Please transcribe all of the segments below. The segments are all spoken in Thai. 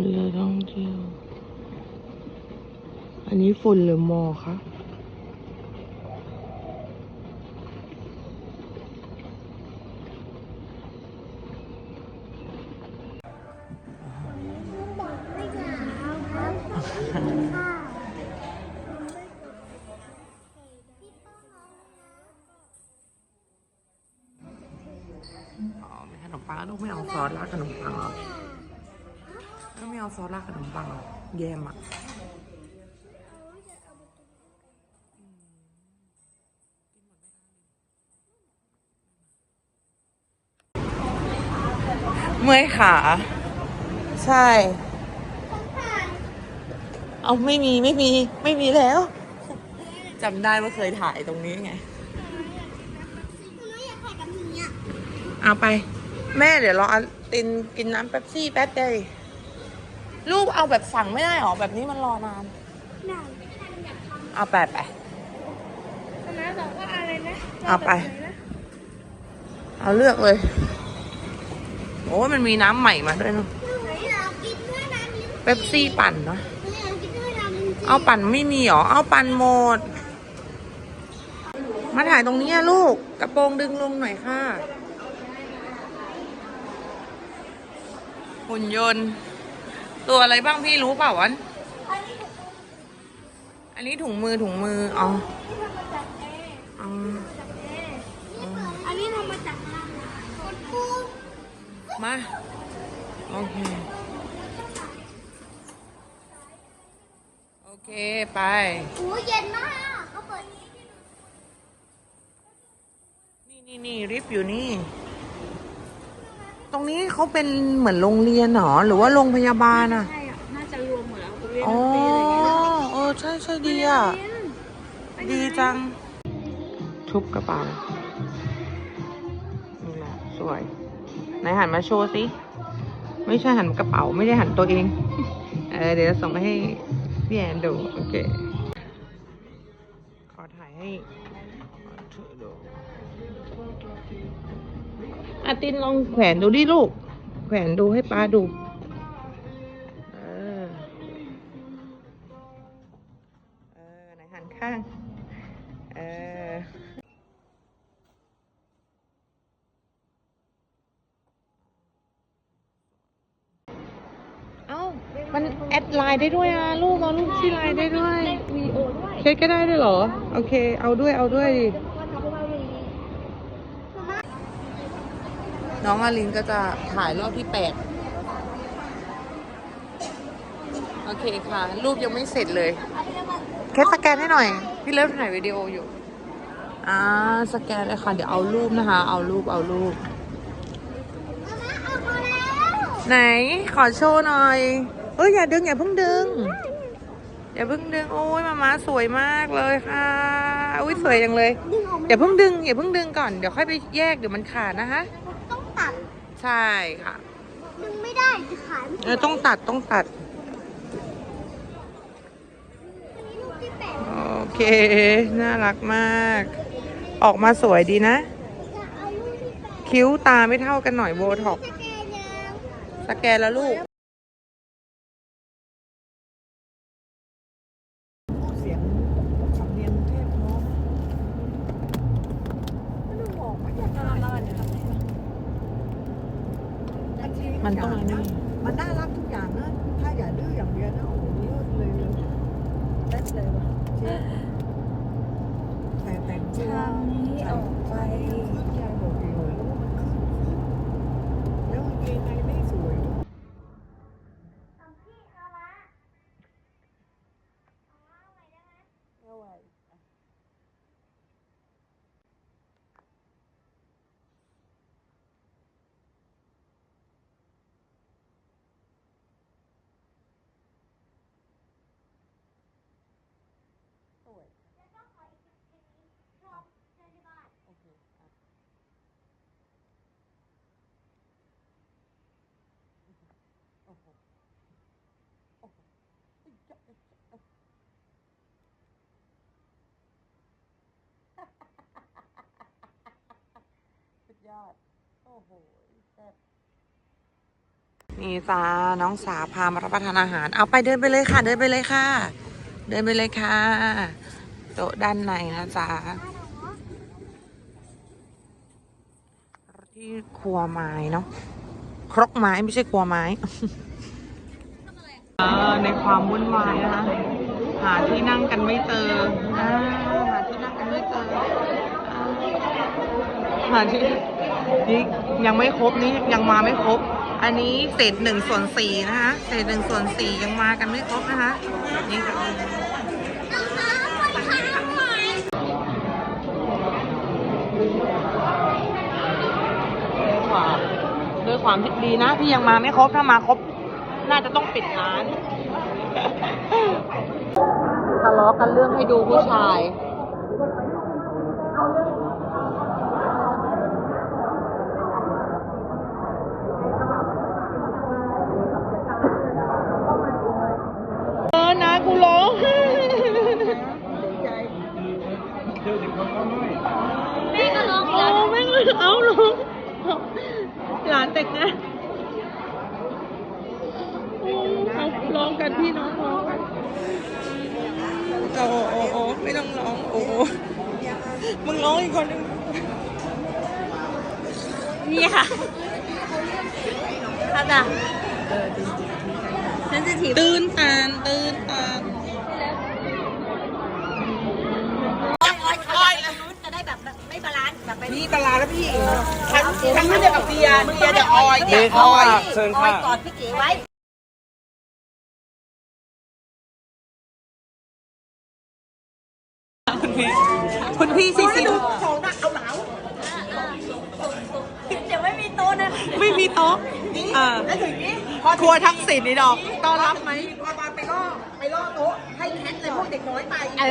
เรือท่องเที่ยว อันนี้ฝุ่นหรือหมอกคะอ๋อมีขนมปังลูกไม่เอาซอสราดขนมปังเหรอ เอาซอสราดขนมปังเหรอแยมอะเมื่อยขา ใช่ เอาไม่มีไม่มีไม่มีแล้วจำได้ว่าเคยถ่ายตรงนี้ไงเอาไป แม่เดี๋ยวรอตินกินน้ำเป๊ปซี่แป๊บเดียว ลูกเอาแบบสั่งไม่ได้หรอ แบบนี้มันรอนานเอาไปไปนะบอกว่าอะไรนะเอาไป เอาเลือกเลย โอ้ยมันมีน้ำใหม่มาด้วยเนอะไหนเรากินด้วยน้ำลิ้นเป๊ปซี่ปั่นเนาะไหนเรากินด้วยน้ำลิ้นจี่เอาปั่นไม่มีหรอ เอาปั่นหมด มาถ่ายตรงนี้อะลูก กระโปรงดึงลงหน่อยค่ะหุ่นยนต์ ตัวอะไรบ้างพี่รู้เปล่าวัน อันนี้ถุงมือถุงมือ อ๋อที่ทำมาจากแอร์อ๋อจากแอร์อันนี้ทำมาจากน้ำคนปูมา โอเค โอเค ไปโอ้เย็นมากเขาเปิดนี่นี่นี่ริฟอยู่นี่ ตรงนี้เขาเป็นเหมือนโรงเรียนเหรอหรือว่าโรงพยาบาลอะใช่อะน่าจะรวมหมดแล้วเรียนอ๋อดนตรีอะไรเงี้ยเออใช่ใช่ดีอะ ดีจัง ทุบกระเป๋านี่แหละสวยไหนหันมาโชว์สิ ไม่ใช่หันกระเป๋าไม่ได้หันตัวเอง เออเดี๋ยวส่งไปให้พี่แอนดู โอเค อาตินลองแขวนดูดิลูก แขวนดูให้ป้าดูเออเออไหนหันข้างเออเอ้า มันแอดไลน์ได้ด้วยอะ ลูกเอาลูกที่ไลน์ได้ด้วยวีโอด้วยเช็คก็ได้ด้วยเหรอ โอเค เอาด้วย เอาด้วยดิ วันทำอะไรดี น้องอาลินก็จะถ่ายรอบที่แปดโอเคค่ะ รูปยังไม่เสร็จเลย แค่สแกนให้หน่อย พี่เลิฟถ่ายวิดีโออยู่ อ่า สแกนเลยค่ะ เดี๋ยวเอารูปนะคะ เอารูป เอารูปเอามาแล้วไหน ขอโชว์หน่อย เอ้ย อย่าดึง อย่าเพิ่งดึง อย่าเพิ่งดึง โอ้ยมาม้าสวยมากเลยค่ะ อุ้ยสวยจังเลยดึงออกมาอย่าเพิ่งดึง อย่าเพิ่งดึงก่อน เดี๋ยวค่อยไปแยกเดี๋ยวมันขาดนะคะต้องตัด ใช่ค่ะดึงไม่ได้จะขายไม่เออต้องตัดต้องตัด อันนี้ลูกที่แปดโอเค น่ารักมาก ออกมาสวยดีนะ จะเอาลูกที่แปดคิ้วตาไม่เท่ากันหน่อยโบท็อกซ์สแกนยัง สแกนแล้วลูก เสียงสำเนียงเทพน้อง มันต้องอะไรนี่มันน่ารักทุกอย่างนะถ้าอย่าดื้ออย่างเดียวนะโอ้โหเลิศเลยเลยเลิศเลยว่ะจริงแต่แต่งตัวทางนี้ออกไป ขึ้นใจบอกดีเลยแล้วมันขึ้นแล้วกางเกงในไม่สวยด้วย สุด ยอด โอ้โหแซ่บนี่จ้าน้องสาวพามารับประทานอาหาร เอาไปเดินไปเลยค่ะ เดินไปเลยค่ะ เดินไปเลยค่ะ โต๊ะด้านในนะจ๊ะที่ครัวไม้เนาะครกไม้ไม่ใช่ครัวไม้ในความวุ่นวายนะคะหาที่นั่งกันไม่เจออ่าหาที่นั่งกันไม่เจออ่าหาที่ นี่ยังไม่ครบนี่ยังมาไม่ครบ อันนี้เศษหนึ่งส่วนสี่นะคะเศษหนึ่งส่วนสี่ยังมากันไม่ครบนะคะนี่ค่ะด้วยความที่ดีนะที่ยังมาไม่ครบถ้ามาครบ น่าจะต้องปิดร้านทะเลาะกันเรื่องให้ดูผู้ชาย เลยเอาร้องหลานแต่งงานโอ้เอาร้องกันพี่น้องร้องกันโอ้โอ้โอ้ไม่ต้องร้องโอ้โอ้มึงร้องอีกคนนึงนี่ค่ะค่ะจ้ะฉันจะถีบตื่นตานตื่นตาน ได้แบบไม่บาลานซ์แบบไปนี่ตลาดแล้วพี่ครั้งครั้งนี้เดียวกับเดียเดียเดี๋ยวออยเดี๋ยวออยเชิญค่ะกอดพี่เก๋ไว้คุณพี่ซีซีเดี๋ยวไม่มีโต๊ะนะไม่มีโต๊ะอ่าครัวทักษิณนี่ดอกต้อนรับไหมพอมาไปล่อไปล่อโต๊ะให้แคทเลยพวกเด็กน้อยไปเอ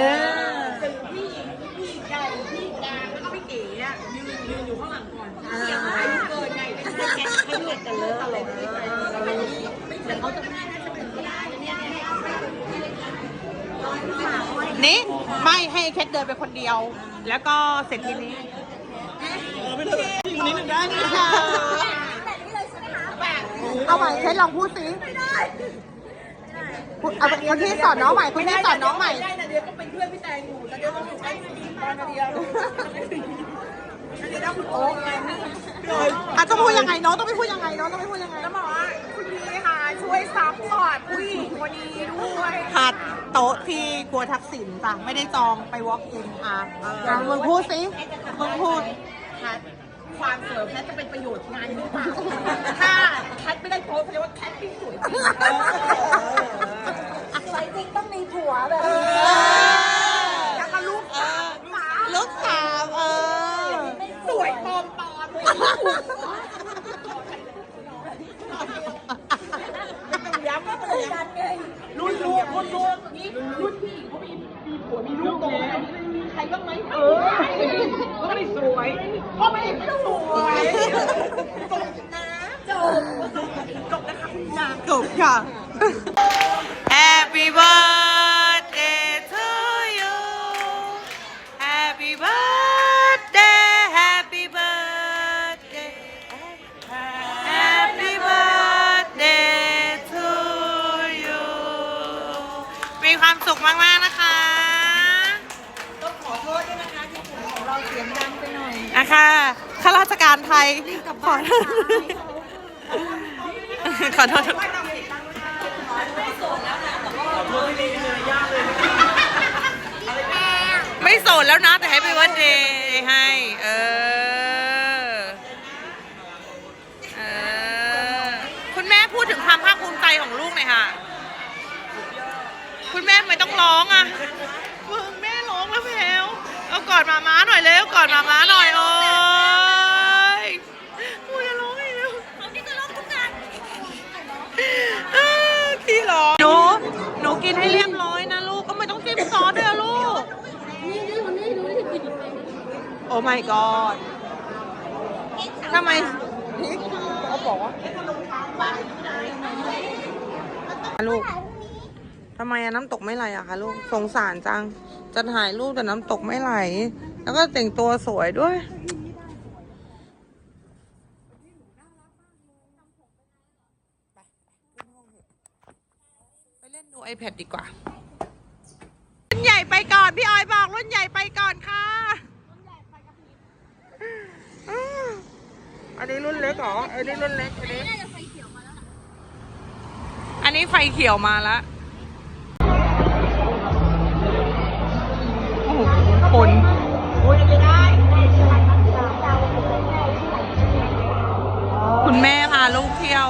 อ ถึงพี่พี่ใหญ่พี่กลางแล้วก็พี่เก๋อะยืนยืนอยู่ข้างหลัง เกินไงให้แคทให้เลือดกันเลยตลกไม่ไปแต่เขาจะไม่น่าจะเป็นไม่ได้เนี่ยเนี่ยนี่ไม่ให้แคทเดินไปคนเดียว แล้วก็เสร็จทีนี้นี่หนึ่งได้นี่ค่ะเอาใหม่แคทลองพูดสิไม่ได้เอาคนที่สอนน้องใหม่คนที่สอนน้องใหม่ได้นะเดี๋ยวก็เป็นเพื่อนพี่แตงอยู่แต่เดี๋ยวก็อยู่ใกล้พี่ตอนนาเดียว อ๊คไงอาจจะพูดยังไงน้องต้องไม่พูดยังไงน้องต้องไม่พูดยังไงแล้วบอกว่าคุณพี่ค่ะช่วยซัพพอร์ตผู้หญิงคนนี้ด้วยหัดโต๊ะที่ครัวทักษิณจ้ะไม่ได้จองไป walk in อะอะมึงพูดสิมึงพูดแคทความสวยของแคทจะเป็นประโยชน์งานหรือเปล่าถ้าแคทไม่ได้โพสต์แสดงว่าแคทไม่สวยจริงสวยจริงต้องมีผัวแบบแสุขมากๆนะคะ ต้องขอโทษด้วยนะคะที่ผมของเราเสียงดังไปหน่อยอะค่ะข้าราชการไทยขอโทษ ขอโทษไม่โสดแล้วนะ แต่ให้ไปวันเดย์ให้ เออ เออ คุณแม่พูดถึงความภาคภูมิใจของลูกหน่อยค่ะ คุณแม่ทำไม่ต้องร้องอะมึงแม่ร้องแล้วแพลวเอากอดมาม้าหน่อยเร็วกอดมาม้าหน่อยโอ้ยกูจะร้องอีกแล้วนี่ก็ร้องทุกงานเอ้อพี่ร้องหนูหนูกินให้เรียบร้อยนะลูกก็ไม่ต้องจิ้มซอสด้วยอะลูก โอ้ my god ทำไมเขาบอกว่าลูก ทำไมอะน้ำตกไม่ไหลอะคะลูกสงสารจัง จะถ่ายรูปแต่น้ำตกไม่ไหล แล้วก็แต่งตัวสวยด้วย ไปเล่นดู iPad ดีกว่า รุ่นใหญ่ไปก่อน พี่ออยบอกรุ่นใหญ่ไปก่อนค่ะอันนี้รุ่นเล็กเหรออันนี้รุ่นเล็กอันนี้ไฟเขียวมาแล้วอันนี้ไฟเขียวมาแล้ว คนคุณแม่พาลูกเที่ยว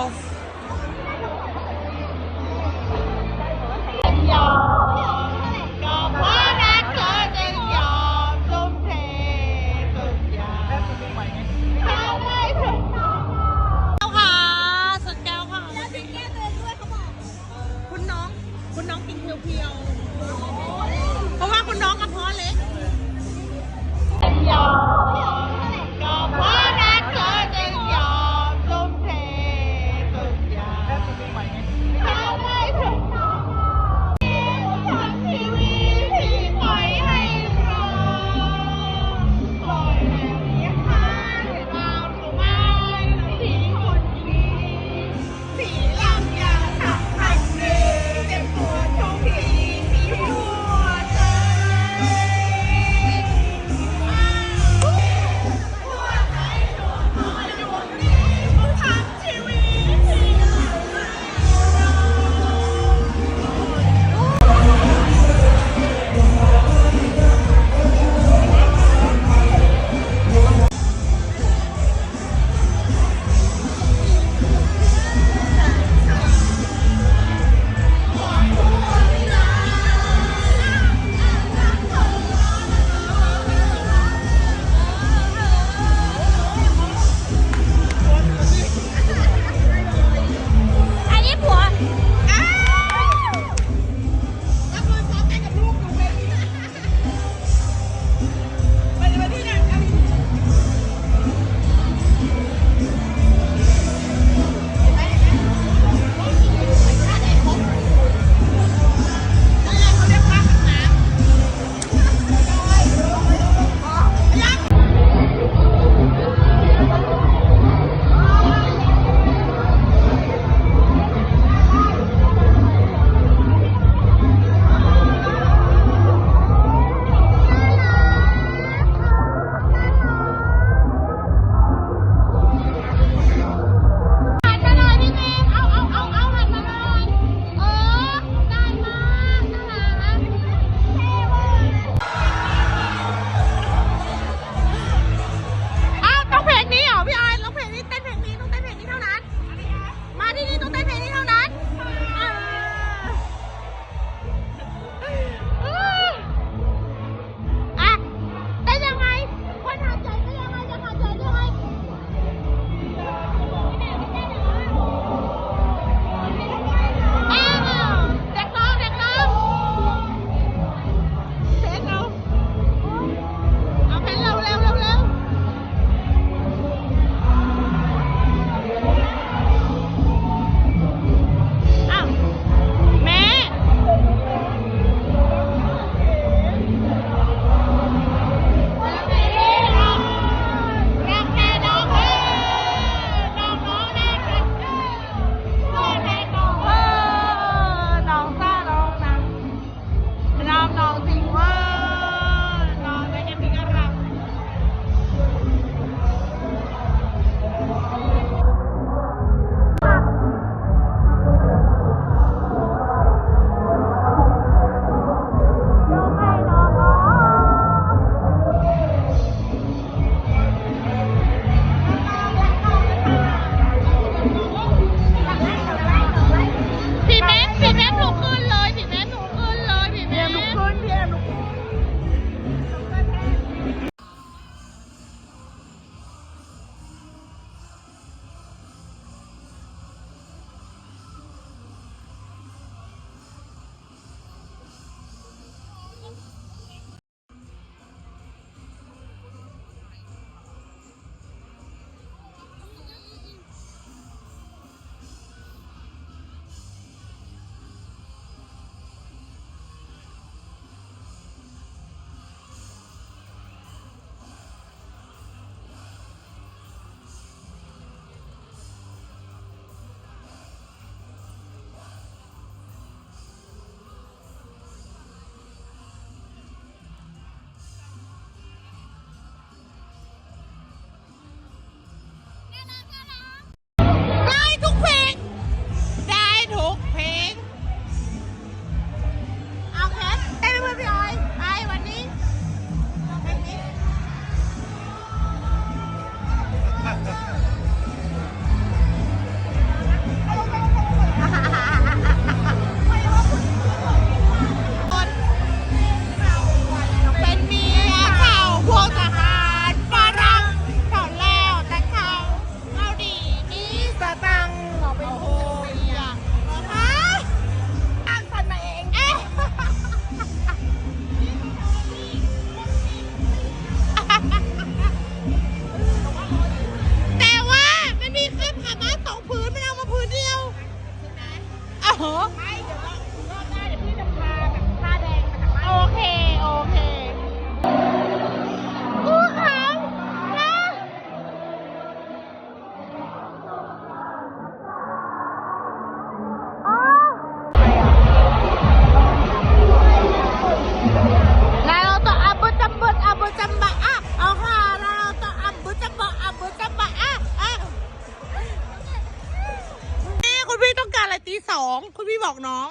ต้องการอะไรตีสองคุณพี่บอกน้อง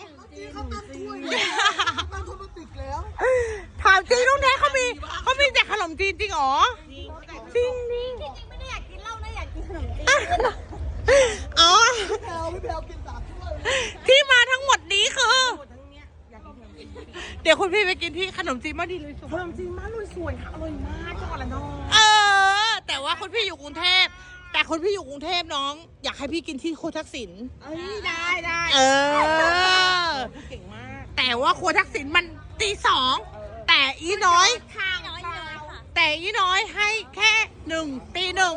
เขาตั้งถ้วยตั้งถ้วยพลาสติกแล้วถามจริงน้องแท้เขามีเขามีแต่ขนมจีนจริงเหรอจริงนี่จริงๆไม่ได้อยากกินเหล้านะอยากกินขนมจีนอ๋อ แพลวพี่แพลวกินสามถ้วยที่มาทั้งหมดนี้คือ เดี๋ยวคุณพี่ไปกินที่ขนมจีนมาดีเลยสุขนมจีนมากเลยสวยค่ะอร่อยมากจังหวัดละนองเออ แต่ว่าคุณพี่อยู่กรุงเทพ แต่คุณพี่อยู่กรุงเทพน้อง อยากให้พี่กินที่โคทักษิณเอ้ยได้ได้เออ เก่งมาก แต่ว่าครัวทักษิณมันตีสอง แต่อีน้อยข้างน้อยเลยค่ะ แต่อีน้อยให้แค่หนึ่งตีหนึ่ง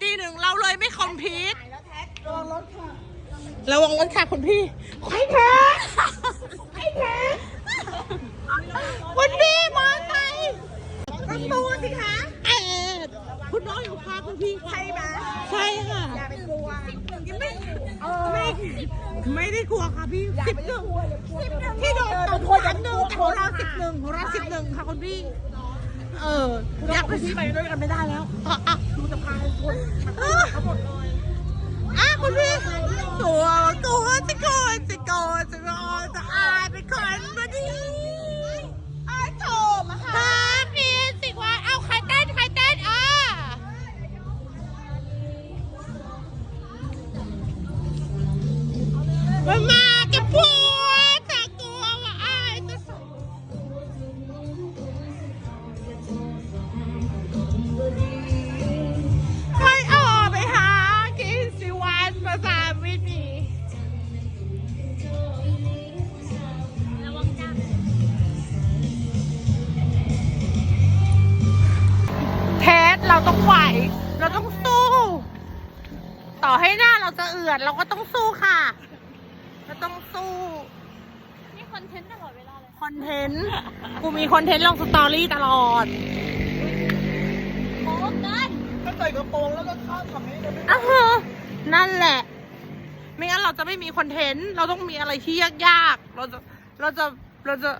ตีหนึ่งเราเลยไม่คอมพีทแล้วแท็กรอรถค่ะระวังรถค่ะคุณพี่ไอ้แท้ไอ้แท้คุณพี่มาไงประตูสิคะเออ คุณน้องอยู่พาคุณพี่ค่ะใช่ไหมใช่ค่ะ อย่าไปกลัวยังไม่เออไม่ไม่ได้กลัวค่ะพี่อย่าสิบไปหนึ่งกลัวอย่ากลัวที่โดนตบกลัวสามหนึ่งแต่ของเราสิบหนึ่งของเราสิบหนึ่งค่ะคุณพี่ เอออยากคุณพี่ไปด้วยกันไม่ได้แล้วอะอะดูจะพาชนทั้งหมดเลยอะคุณพี่ตัวตัวจะโกรธจะโกรธจะโกรธจะอายเป็นคนบดีอายโถมอะค่ะ กไปหากินสิวันภาษาวิธีระวังจ้าเทสเราต้องไหว เราต้องสู้ ต่อให้หน้าเราจะเอือด เราก็ต้องสู้ค่ะ ต้องสู้นี่คอนเทนต์ตลอดเวลาเลยคอนเทนต์กูมีคอนเทนต์ลงสตอรี่ตลอดโป๊ะกันก็ใส่กระโปรงแล้วก็ข้ามฝั่งนี้เลยไม่อ้าวฮะนั่นแหละ ไม่งั้นเราจะไม่มีคอนเทนต์ เราต้องมีอะไรที่ยากๆ เราจะ เราจะ เราจะ